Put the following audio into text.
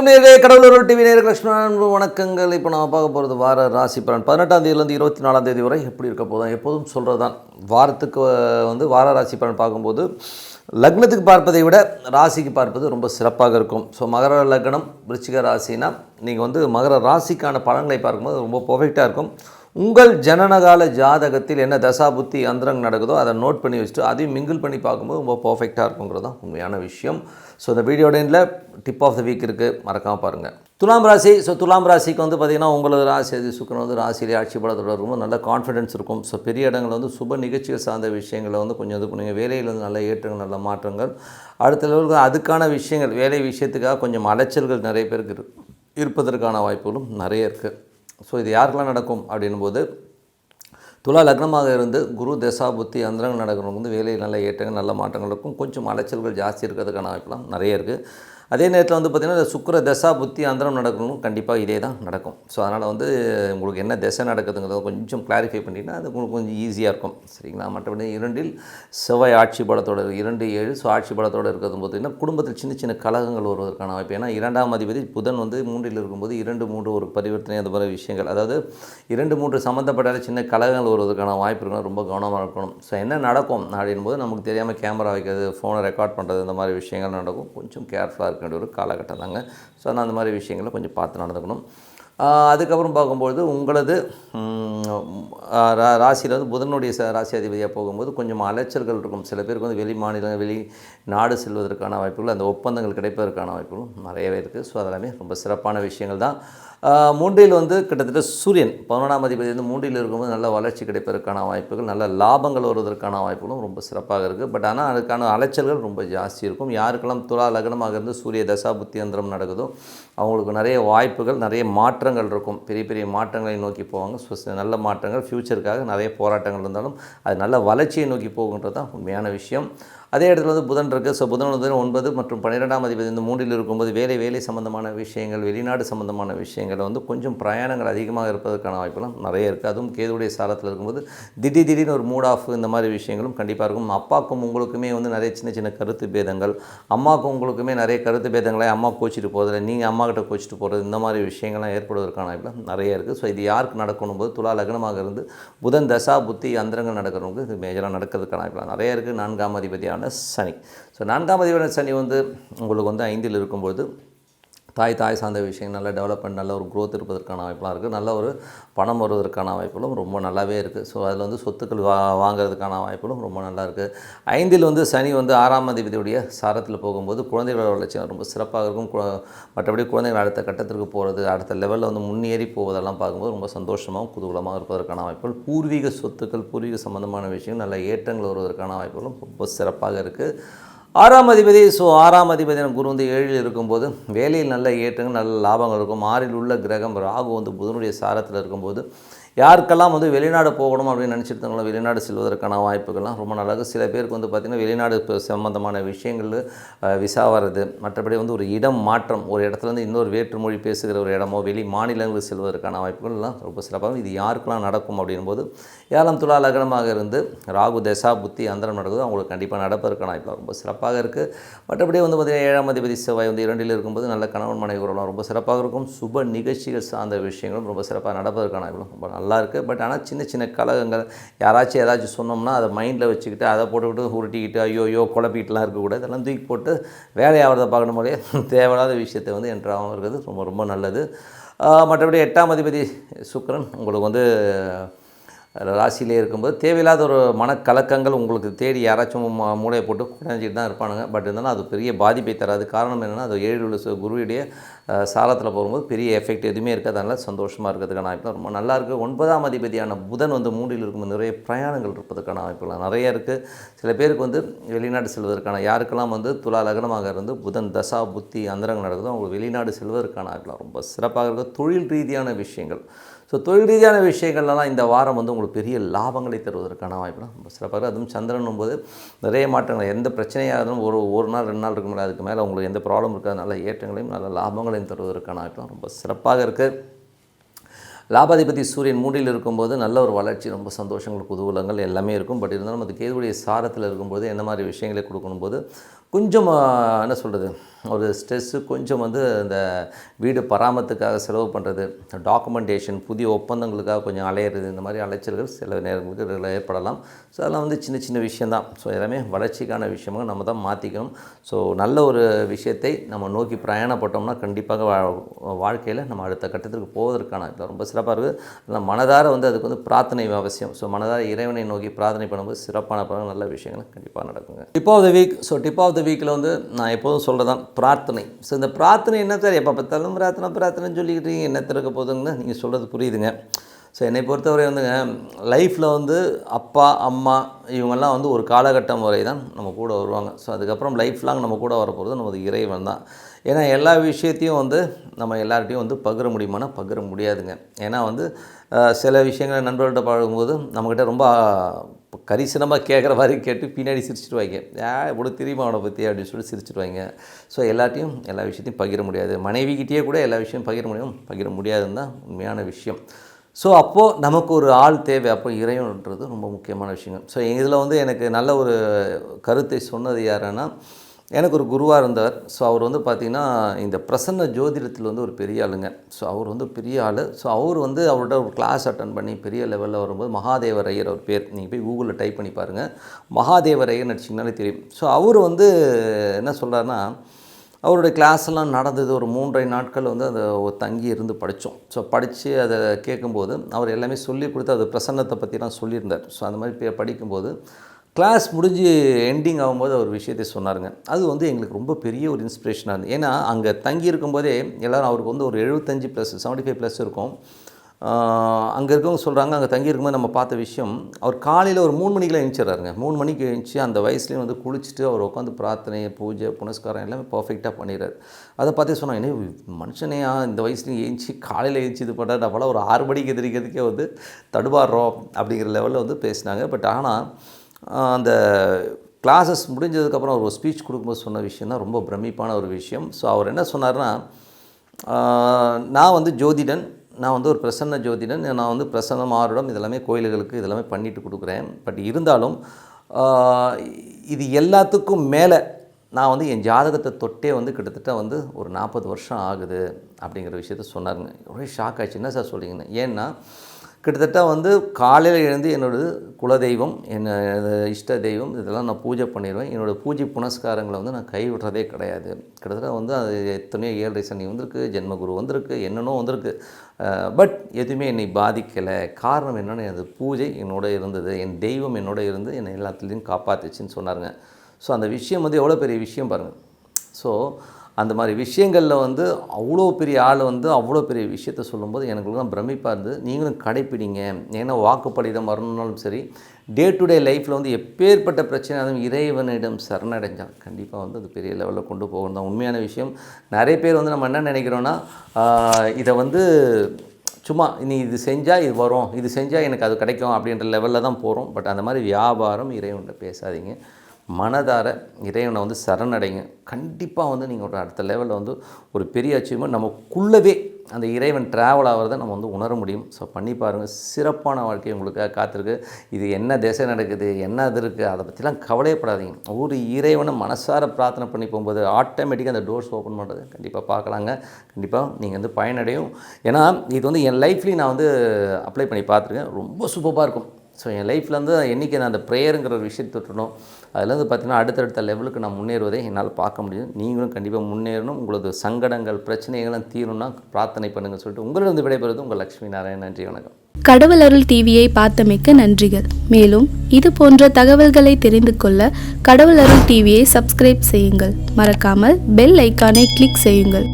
வணக்கம் நேர்களே கடவுளூர் டிவி நேர் கிருஷ்ணன் வணக்கங்கள். இப்போ நம்ம பார்க்க போகிறது வார ராசி பலன். பதினெட்டாம் தேதியிலேருந்து இருபத்தி நாலாம் தேதி வரை எப்படி இருக்க போதும் எப்போதும் சொல்கிறது தான் வாரத்துக்கு வந்து வார ராசி பலன் பார்க்கும்போது லக்னத்துக்கு பார்ப்பதை விட ராசிக்கு பார்ப்பது ரொம்ப சிறப்பாக இருக்கும். ஸோ மகர லக்னம் விருச்சிக ராசினா நீங்கள் வந்து மகர ராசிக்கான பலன்களை பார்க்கும்போது ரொம்ப பர்ஃபெக்டாக இருக்கும். உங்கள் ஜனனகால ஜாதகத்தில் என்ன தசாபுத்தி அந்தரங்க நடக்குதோ அதை நோட் பண்ணி வச்சுட்டு அதையும் மிங்கிள் பண்ணி பார்க்கும்போது ரொம்ப பர்ஃபெக்டாக இருக்குங்கிறது தான் உண்மையான விஷயம். ஸோ இந்த வீடியோட எண்டில் டிப் ஆஃப் த வீக் இருக்குது மறக்காமல் பாருங்கள் துலாம் ராசி ஸோ துலாம் ராசிக்கு வந்து பார்த்திங்கன்னா உங்களது ராசி அது சுக்கரன் வந்து ராசியிலே ஆட்சி பலத்தோட ரொம்ப நல்ல கான்ஃபிடன்ஸ் இருக்கும். ஸோ பெரிய இடங்களில் வந்து சுப நிகழ்ச்சிகள் சார்ந்த விஷயங்களை வந்து கொஞ்சம் இது பண்ணுங்கள் வேலையில் வந்து நல்ல ஏற்றங்கள் நல்ல மாற்றங்கள். அடுத்த லெவலுக்கு அதுக்கான விஷயங்கள் வேலை விஷயத்துக்காக கொஞ்சம் அலைச்சல்கள் நிறைய பேருக்கு இரு- இருப்பதற்கான வாய்ப்புகளும் நிறைய இருக்குது ஸோ இது யாருக்கெல்லாம் நடக்கும் அப்படின்னும் போது துலா லக்னமாக இருந்து குரு தசா புத்தி அந்தரங்கள் நடக்கிறவங்க வந்து வேலையில் நல்ல ஏற்றங்கள் நல்ல மாற்றங்கள் இருக்கும். கொஞ்சம் அலைச்சல்கள் ஜாஸ்தி இருக்கிறதுக்கான வாய்ப்புலாம் நிறைய இருக்குது அதே நேரத்தில் வந்து பார்த்திங்கன்னா இந்த சுக்கிர தசா புத்தி அந்தரம் நடக்கணும். கண்டிப்பாக இதே தான் நடக்கும். ஸோ அதனால் வந்து உங்களுக்கு என்ன திசை நடக்குதுங்கிறத கொஞ்சம் கிளாரிஃபை பண்ணிட்டீங்கன்னா அது உங்களுக்கு கொஞ்சம் ஈஸியாக இருக்கும். சரிங்களா? மற்றபடி இரண்டில் செவ்வாய் ஆட்சி படத்தோட இரண்டு ஏழு ஸோ ஆட்சி பலத்தோடு இருக்கிறது பார்த்திங்கன்னா குடும்பத்தில் சின்ன சின்ன கலகங்கள் வருவதற்கான வாய்ப்பு ஏன்னா இரண்டாம் அதிபதி புதன் வந்து மூன்றில் இருக்கும்போது இரண்டு மூன்று ஒரு பரிவர்த்தனை அந்த மாதிரி விஷயங்கள். அதாவது இரண்டு மூன்று சம்மந்தப்பட்ட சின்ன கலகங்கள் வருவதற்கான வாய்ப்பு இருக்கணும் ரொம்ப கவனமாக இருக்கணும். ஸோ என்ன நடக்கும் அப்படின் போது நமக்கு தெரியாமல் கேமரா வைக்கிறது ஃபோனை ரெக்கார்ட் பண்ணுறது இந்த மாதிரி விஷயங்கள் நடக்கும். கொஞ்சம் கேர்ஃபுல்லாக இருக்க வேண்டிய ஒரு காலகட்டம் தாங்க. ஸோ நான் அந்த மாதிரி விஷயங்களை கொஞ்சம் பார்த்து நடந்துக்கணும். அதுக்கப்புறம் பார்க்கும்பொழுது உங்களது ராசியில் வந்து புதனுடைய ராசி அதிபதியாக போகும்போது கொஞ்சம் அலைச்சல்கள் இருக்கும். சில பேருக்கு வந்து வெளி மாநிலங்கள் வெளி நாடு செல்வதற்கான வாய்ப்புகள் அந்த ஒப்பந்தங்கள் கிடைப்பதற்கான வாய்ப்புகளும் நிறையவே இருக்குது ஸோ அதெல்லாமே ரொம்ப சிறப்பான விஷயங்கள் தான். மூன்றில் வந்து கிட்டத்தட்ட சூரியன் பதினொன்றாம் அதிபதி வந்து மூன்றில் இருக்கும்போது நல்ல வளர்ச்சி கிடைப்பதற்கான வாய்ப்புகள் நல்ல லாபங்கள் வருவதற்கான வாய்ப்புகளும் ரொம்ப சிறப்பாக இருக்குது பட் ஆனால் அதுக்கான அலைச்சல்கள் ரொம்ப ஜாஸ்தி இருக்கும். யாருக்கெல்லாம் துலா லக்னமாக இருந்து சூரிய தசா புத்தியந்திரம் நடக்குதோ அவங்களுக்கு நிறைய வாய்ப்புகள் நிறைய மாற்றங்கள் இருக்கும். பெரிய பெரிய மாற்றங்களை நோக்கி போவாங்க. நல்ல மாற்றங்கள் ஃப்யூச்சருக்காக நிறைய போராட்டங்கள் இருந்தாலும் அது நல்ல வளர்ச்சியை நோக்கி போகுன்றது தான் உண்மையான விஷயம். அதே இடத்துல வந்து புதன் இருக்குது ஸோ புதன் வந்து ஒன்பது மற்றும் பன்னிரெண்டாம் அதிபதி இந்த மூன்றில் இருக்கும்போது வேலை வேலை சம்பந்தமான விஷயங்கள் வெளிநாடு சம்பந்தமான விஷயங்கள் வந்து கொஞ்சம் பிரயாணங்கள் அதிகமாக இருப்பதற்கான வாய்ப்புகளும் நிறைய இருக்குது அதுவும் கேதுடைய சாரத்தில் இருக்கும்போது திடீர் திடீர்னு ஒரு மூட் ஆஃப் இந்த மாதிரி விஷயங்களும் கண்டிப்பாக இருக்கும். அப்பாவுக்கும் உங்களுக்குமே வந்து நிறைய சின்ன சின்ன கருத்து பேதங்கள். அம்மாவுக்கும் உங்களுக்குமே நிறைய கருத்து பேதங்களை அம்மா கோச்சிட்டு போகிறதில்ல நீங்கள் அம்மா கிட்ட கோச்சிட்டு போகிறது இந்த மாதிரி விஷயங்கள்லாம் ஏற்படுவதற்கான வாய்ப்புலாம் நிறைய இருக்குது ஸோ இது யாருக்கு நடக்கணும் போது துலா லக்னமாக இருந்து புதன் தசா புத்தி அந்தரங்கள் நடக்கிறவங்களுக்கு இது மேஜராக நடக்கிறதுக்கான வாய்ப்புலாம் நிறைய இருக்குது நான்காம் அதிபதியான சனி. ஸோ நான்காம் அதிபதியான சனி வந்து உங்களுக்கு வந்து ஐந்தில் இருக்கும்பொழுது தாய் தாய் சார்ந்த விஷயம் நல்ல டெவலப்மெண்ட் நல்ல ஒரு க்ரோத் இருப்பதற்கான வாய்ப்பெலாம் இருக்குது நல்ல ஒரு பணம் வருவதற்கான வாய்ப்புகளும் ரொம்ப நல்லாவே இருக்குது ஸோ அதில் வந்து சொத்துக்கள் வா வாங்குறதுக்கான வாய்ப்புகளும் ரொம்ப நல்லா இருக்குது ஐந்தில் வந்து சனி வந்து ஆறாம் அதிபதியுடைய சாரத்தில் போகும்போது குழந்தைகளோட லட்சியம் ரொம்ப சிறப்பாக இருக்கும். கு- மற்றபடி குழந்தைகள் அடுத்த கட்டத்திற்கு போகிறது அடுத்த லெவலில் வந்து முன்னேறி போவதெல்லாம் பார்க்கும்போது ரொம்ப சந்தோஷமாகவும் குதூகலமாக இருப்பதற்கான வாய்ப்புகள். பூர்வீக சொத்துக்கள் பூர்வீக சம்பந்தமான விஷயங்கள் நல்ல ஏற்றங்கள் வருவதற்கான வாய்ப்புகளும் ரொம்ப சிறப்பாக இருக்குது ஆறாம் அதிபதி ஸோ ஆறாம் அதிபதி குரு வந்து ஏழில் இருக்கும்போது வேலையில் நல்ல ஏற்றங்கள் நல்ல லாபங்கள் இருக்கும். ஆறில் உள்ள கிரகம் ராகு வந்து புதனுடைய சாரத்தில் இருக்கும்போது யாருக்கெல்லாம் வந்து வெளிநாடு போகணும் அப்படின்னு நினச்சிருந்தாங்களோ வெளிநாடு செல்வதற்கான வாய்ப்புகள்லாம் ரொம்ப நல்லா இருக்கு சில பேருக்கு வந்து பார்த்திங்கன்னா வெளிநாடு இப்போ விஷயங்கள் விசா வர்றது மற்றபடி வந்து ஒரு இடம் மாற்றம் ஒரு இடத்துலேருந்து இன்னொரு வேற்றுமொழி பேசுகிற ஒரு இடமோ வெளி மாநிலங்களுக்கு செல்வதற்கான வாய்ப்புகள்லாம் ரொம்ப சிறப்பாக இது யாருக்கெல்லாம் நடக்கும் அப்படின்போது ஏழாம் துலா லக்னமாக இருந்து ராகு தசா புத்தி அந்தரம் நடக்குது. அவங்களுக்கு கண்டிப்பாக நடப்பதற்கான வாய்ப்பு ரொம்ப சிறப்பாக இருக்குது மற்றபடி வந்து பார்த்திங்கன்னா ஏழாம் அதிபதி செவ்வாய் வந்து இரண்டில் இருக்கும்போது நல்ல கணவன் மனைவி உறவுலாம் ரொம்ப சிறப்பாக இருக்கும். சுப நிகழ்ச்சிகள் சார்ந்த விஷயங்களும் ரொம்ப சிறப்பாக நடப்பதற்கான வாய்ப்புகளும் ரொம்ப நல்லா இருக்குது பட் ஆனால் சின்ன சின்ன கலகங்கள் யாராச்சும் ஏதாச்சும் சொன்னோம்னா அதை மைண்டில் வச்சுக்கிட்டு அதை போட்டுக்கிட்டு உருட்டிக்கிட்டு ஐயோ ஐயோ குழப்பிக்கிட்டுலாம் இருக்கக்கூடாது. இதெல்லாம் தூக்கி போட்டு வேலையாகிறத பார்க்கணும் போதே தேவையில்லாத விஷயத்தை வந்து என்றாகவும் இருக்கிறது ரொம்ப ரொம்ப நல்லது. மற்றபடி எட்டாம் அதிபதி சுக்கரன் உங்களுக்கு வந்து ராசியிலே இருக்கும்போது தேவையில்லாத ஒரு மனக்கலக்கங்கள் உங்களுக்கு தேடி யாராச்சும் மூளையை போட்டு குறைஞ்சிட்டு தான் இருப்பானுங்க. பட் இருந்தாலும் அது பெரிய பாதிப்பை தராது. காரணம் என்னென்னா அது ஏழு சு- குருவுடைய சாரத்தில் போகும்போது பெரிய எஃபெக்ட் எதுவுமே இருக்காதனால சந்தோஷமாக இருக்கிறதுக்கான வாய்ப்புலாம் ரொம்ப நல்லா இருக்குது ஒன்பதாம் அதிபதியான புதன் வந்து மூன்றில் இருக்கும்போது நிறைய பிரயாணங்கள் இருப்பதற்கான வாய்ப்புகள் நிறைய இருக்குது சில பேருக்கு வந்து வெளிநாடு செல்வதற்கான யாருக்கெல்லாம் வந்து துலா லக்னமாக இருந்து புதன் தசா புத்தி அந்தரங்கள் நடக்குதோ அவங்க வெளிநாடு செல்வதற்கான வாய்ப்புலாம் ரொம்ப சிறப்பாக இருக்குது தொழில் ரீதியான விஷயங்கள். ஸோ தொழில் ரீதியான விஷயங்கள்லாம் இந்த வாரம் வந்து உங்களுக்கு பெரிய லாபங்களை தருவதற்கான வாய்ப்புலாம் ரொம்ப சிறப்பாக அதுவும் சந்திரனும் போது நிறைய மாற்றங்கள் எந்த பிரச்சனையாக இருந்தாலும் ஒரு ஒரு நாள் ரெண்டு நாள் இருக்கும் அதுக்கு மேலே உங்களுக்கு எந்த ப்ராப்ளம் இருக்காது. நல்ல ஏற்றங்களையும் நல்ல லாபங்களையும் தருவதற்கான வாய்ப்புலாம் ரொம்ப சிறப்பாக இருக்குது. லாபாதிபதி சூரியன் மூடியில் இருக்கும்போது நல்ல ஒரு வளர்ச்சி ரொம்ப சந்தோஷங்கள் குதூகலங்கள் எல்லாமே இருக்கும். பட் இருந்தாலும் அது கேதுடைய சாரத்தில் இருக்கும்போது என்ன மாதிரி விஷயங்களை கொடுக்கணும் போது கொஞ்சம் என்ன சொல்கிறது ஒரு ஸ்ட்ரெஸ்ஸு கொஞ்சம் வந்து இந்த வீடு பராமத்துக்காக செலவு பண்ணுறது டாக்குமெண்டேஷன் புதிய ஒப்பந்தங்களுக்காக கொஞ்சம் அலையிறது இந்த மாதிரி அலைச்சல்கள் சில நேரங்களுக்கு இதில் ஏற்படலாம். ஸோ அதெல்லாம் வந்து சின்ன சின்ன விஷயந்தான் ஸோ எல்லாமே வளர்ச்சிக்கான விஷயமாக நம்ம தான் மாற்றிக்கணும் ஸோ நல்ல ஒரு விஷயத்தை நம்ம நோக்கி பிரயாணப்பட்டோம்னா கண்டிப்பாக வா- வாழ்க்கையில் நம்ம அடுத்த கட்டத்திற்கு போவதற்கான ரொம்ப சிறப்பாக இருக்குது. ஆனால் மனதார வந்து அதுக்கு வந்து பிரார்த்தனை அவசியம். ஸோ மனதார இறைவனை நோக்கி பிரார்த்தனை பண்ணும்போது சிறப்பான நல்ல விஷயங்கள் கண்டிப்பாக நடக்குங்க. Tip of the week so tip of the வீக்கில் வந்து நான் எப்போதும் சொல்கிறதான் பிரார்த்தனை. ஸோ இந்த பிரார்த்தனை என்ன சார்? எப்போ பார்த்தாலும் பிரார்த்தனை பிரார்த்தனைன்னு சொல்லிக்கிட்டு என்ன திறக்க போதுங்கன்னு நீங்கள் சொல்கிறது புரியுதுங்க. ஸோ என்னை பொறுத்தவரை வந்துங்க லைஃப்பில் வந்து அப்பா அம்மா இவங்கெல்லாம் வந்து ஒரு காலகட்டம் வரை தான் நம்ம கூட வருவாங்க. ஸோ அதுக்கப்புறம் லைஃப் லாங் நம்ம கூட வரப்போகிறது நமது இறைவன் தான் ஏன்னா எல்லா விஷயத்தையும் வந்து நம்ம எல்லார்ட்டையும் வந்து பகிர முடியுமானா பகிர முடியாதுங்க. ஏன்னா வந்து சில விஷயங்களை நண்பர்கள்ட்ட பழகும்போது நம்மக்கிட்ட ரொம்ப கரிசனமாக கேட்குற மாதிரி கேட்டு பின்னாடி சிரிச்சிடுவாங்க ஏ இவ்வளோ தெரியுமா அவனை பற்றி அப்படின்னு சொல்லி சிரிச்சிடுவாங்க ஸோ எல்லாத்தையும் எல்லா விஷயத்தையும் பகிர முடியாது. மனைவிக்கிட்டேயே கூட எல்லா விஷயம் பகிர முடியும். பகிர முடியாதுன்னு தான் உண்மையான விஷயம். ஸோ அப்போது நமக்கு ஒரு ஆள் தேவை. அப்போ இறைவன்றது ரொம்ப முக்கியமான விஷயம் ஸோ இதில் வந்து எனக்கு நல்ல ஒரு கருத்தை சொன்னது யாருன்னா எனக்கு ஒரு குருவாக இருந்தார். ஸோ அவர் வந்து பார்த்திங்கன்னா இந்த பிரசன்ன ஜோதிடத்தில் வந்து ஒரு பெரிய ஆளுங்க. ஸோ அவர் வந்து பெரிய ஆள். ஸோ அவர் வந்து அவர்கிட்ட ஒரு கிளாஸ் அட்டன் பண்ணி பெரிய லெவலில் வரும்போது மகாதேவர் ஐயர் அவர் பேர். நீங்கள் போய் கூகுளில் டைப் பண்ணி பாருங்கள் மகாதேவர் ஐயர் நடிச்சிங்கனாலே தெரியும். ஸோ அவர் வந்து என்ன சொல்கிறாருன்னா அவருடைய கிளாஸ்லாம் நடந்தது ஒரு மூன்றரை நாட்கள் வந்து அதை தங்கி இருந்து படித்தோம் ஸோ படித்து அதை கேட்கும்போது அவர் எல்லாமே சொல்லி கொடுத்து அது பிரசன்னத்தை பற்றிலாம் சொல்லியிருந்தார். ஸோ அந்த மாதிரி பே- படிக்கும்போது கிளாஸ் முடிஞ்சு எண்டிங் ஆகும்போது அவர் விஷயத்தை சொன்னாருங்க. அது வந்து எங்களுக்கு ரொம்ப பெரிய ஒரு இன்ஸ்பிரேஷனாக இருந்தது. ஏன்னா அங்கே தங்கி இருக்கும்போதே எல்லோரும் அவருக்கு வந்து ஒரு எழுபத்தஞ்சு ப்ளஸ் செவன்ட்டி ஃபைவ் ப்ளஸ் இருக்கும் அங்கே இருக்கவங்க சொல்கிறாங்க அங்கே தங்கி இருக்கும்போது நம்ம பார்த்த விஷயம் அவர் காலையில் ஒரு மூணு மணிக்கெலாம் எழுந்திரிறாருங்க மூணு மணிக்கு எழுந்துச்சி அந்த வயசுலேயும் வந்து குளிச்சுட்டு அவர் உட்காந்து பிரார்த்தனை பூஜை புனஸ்காரம் எல்லாமே பர்ஃபெக்டாக பண்ணிடுறாரு. அதை பார்த்தே சொன்னாங்க என்ன மனுஷனையா? இந்த வயசுலேயும் எழுந்துச்சி காலையில் எழுந்துச்சி இது பண்ணுறாரு அப்போலாம் ஒரு ஆறு மணிக்கு எதிரிக்கிறதுக்கே வந்து தடுமாறுறோம். அப்படிங்கிற லெவலில் வந்து பேசினாங்க. பட் ஆனால் அந்த கிளாஸஸ் முடிஞ்சதுக்கப்புறம் அவர் ஒரு ஸ்பீச் கொடுக்கும்போது சொன்ன விஷயம் தான் ரொம்ப பிரமிப்பான ஒரு விஷயம். ஸோ அவர் என்ன சொன்னார்னா நான் வந்து ஜோதிடன் நான் வந்து ஒரு பிரசன்ன ஜோதிடன் நான் வந்து பிரசன்ன மாறுடம் இதெல்லாமே கோயில்களுக்கு இதெல்லாமே பண்ணிட்டு கொடுக்குறேன். பட் இருந்தாலும் இது எல்லாத்துக்கும் மேலே நான் வந்து என் ஜாதகத்தை தொட்டே வந்து கிட்டத்தட்ட வந்து ஒரு நாற்பது வருஷம் ஆகுது. அப்படிங்கிற விஷயத்த சொன்னாருங்க. ஒரே ஷாக் ஆச்சு என்ன சார் சொல்கிறீங்கன்னு ஏன்னா கிட்டத்தட்ட வந்து காலையில் எழுந்து என்னோடய குலதெய்வம் என்னோட இஷ்ட தெய்வம் இதெல்லாம் நான் பூஜை பண்ணிடுவேன். என்னோடய பூஜை புனஸ்காரங்களை வந்து நான் கைவிடுறதே கிடையாது. கிட்டத்தட்ட வந்து அது எத்தனையோ ஏழரை சனி வந்திருக்கு ஜென்மகுரு வந்திருக்கு என்னென்னோ வந்திருக்கு. பட் எதுவுமே என்னை பாதிக்கலை. காரணம் என்னென்னு அது பூஜை என்னோட இருந்தது. என் தெய்வம் என்னோட இருந்து என்னை எல்லாத்துலேயும் காப்பாத்துச்சுன்னு சொன்னாருங்க. ஸோ அந்த விஷயம் வந்து எவ்வளோ பெரிய விஷயம் பாருங்கள் ஸோ அந்த மாதிரி விஷயங்களில் வந்து அவ்வளோ பெரிய ஆள் வந்து அவ்வளோ பெரிய விஷயத்த சொல்லும்போது எனக்கு தான் பிரமிப்பாக இருந்தது. நீங்களும் கடைப்பிடிங்க. ஏன்னா வாக்குப்படிதம் வரணும்னாலும் சரி டே டு டே லைஃப்பில் வந்து எப்பேற்பட்ட பிரச்சனையாலும் இறைவனிடம் சரணடைஞ்சால் கண்டிப்பாக வந்து அது பெரிய லெவலில் கொண்டு போகணும் தான். உண்மையான விஷயம். நிறைய பேர் வந்து நம்ம என்ன நினைக்கிறோன்னா இதை வந்து சும்மா நீ இது செஞ்சால் இது வரும் இது செஞ்சால் எனக்கு அது கிடைக்கும் அப்படின்ற லெவலில் தான் போகிறோம் பட் அந்த மாதிரி வியாபாரம் இறைவன்கிட்ட பேசாதீங்க. மனதார இறைவனை வந்து சரணடைங்க. கண்டிப்பாக வந்து நீங்கள் ஒரு அடுத்த லெவலில் வந்து ஒரு பெரிய அச்சீவ்மெண்ட் நமக்குள்ளவே அந்த இறைவன் ட்ராவல் ஆகிறத நம்ம வந்து உணர முடியும். ஸோ பண்ணி பாருங்கள் சிறப்பான வாழ்க்கை உங்களுக்காக காத்திருக்கு. இது என்ன திசை நடக்குது? என்ன இது இருக்குது அதை பற்றிலாம் கவலையப்படாதீங்க. ஒரு இறைவனை மனசார பிரார்த்தனை பண்ணி போகும்போது ஆட்டோமேட்டிக்காக அந்த டோர்ஸ் ஓப்பன் பண்ணுறது கண்டிப்பாக பார்க்கலாங்க. கண்டிப்பாக நீங்கள் வந்து பயனடையும். ஏன்னா இது வந்து என் லைஃப்லேயும் நான் வந்து அப்ளை பண்ணி பார்த்துருக்கேன். ரொம்ப சூப்பராக இருக்கும். ஸோ என் லைஃப்லேருந்து என்றைக்கு நான் அந்த ப்ரேயருங்கிற ஒரு விஷயத்தை தொட்டணும் அதில் வந்து பார்த்திங்கன்னா அடுத்தடுத்த லெவலுக்கு நான் முன்னேறுவதை என்னால் பார்க்க முடியும் நீங்களும் கண்டிப்பாக முன்னேறணும். உங்களது சங்கடங்கள் பிரச்சனைகளும் தீரணும்னா பிரார்த்தனை பண்ணுங்கள் சொல்லிட்டு உங்களிடம் விடைபெறுவது உங்கள் லக்ஷ்மி நாராயண் நன்றி வணக்கம். கடவுள் அருள் டிவியை பார்த்தமைக்க நன்றிகள். மேலும் இது போன்ற தகவல்களை தெரிந்து கொள்ள கடவுள் அருள் டிவியை சப்ஸ்கிரைப் செய்யுங்கள். மறக்காமல் பெல் ஐக்கானை கிளிக் செய்யுங்கள்.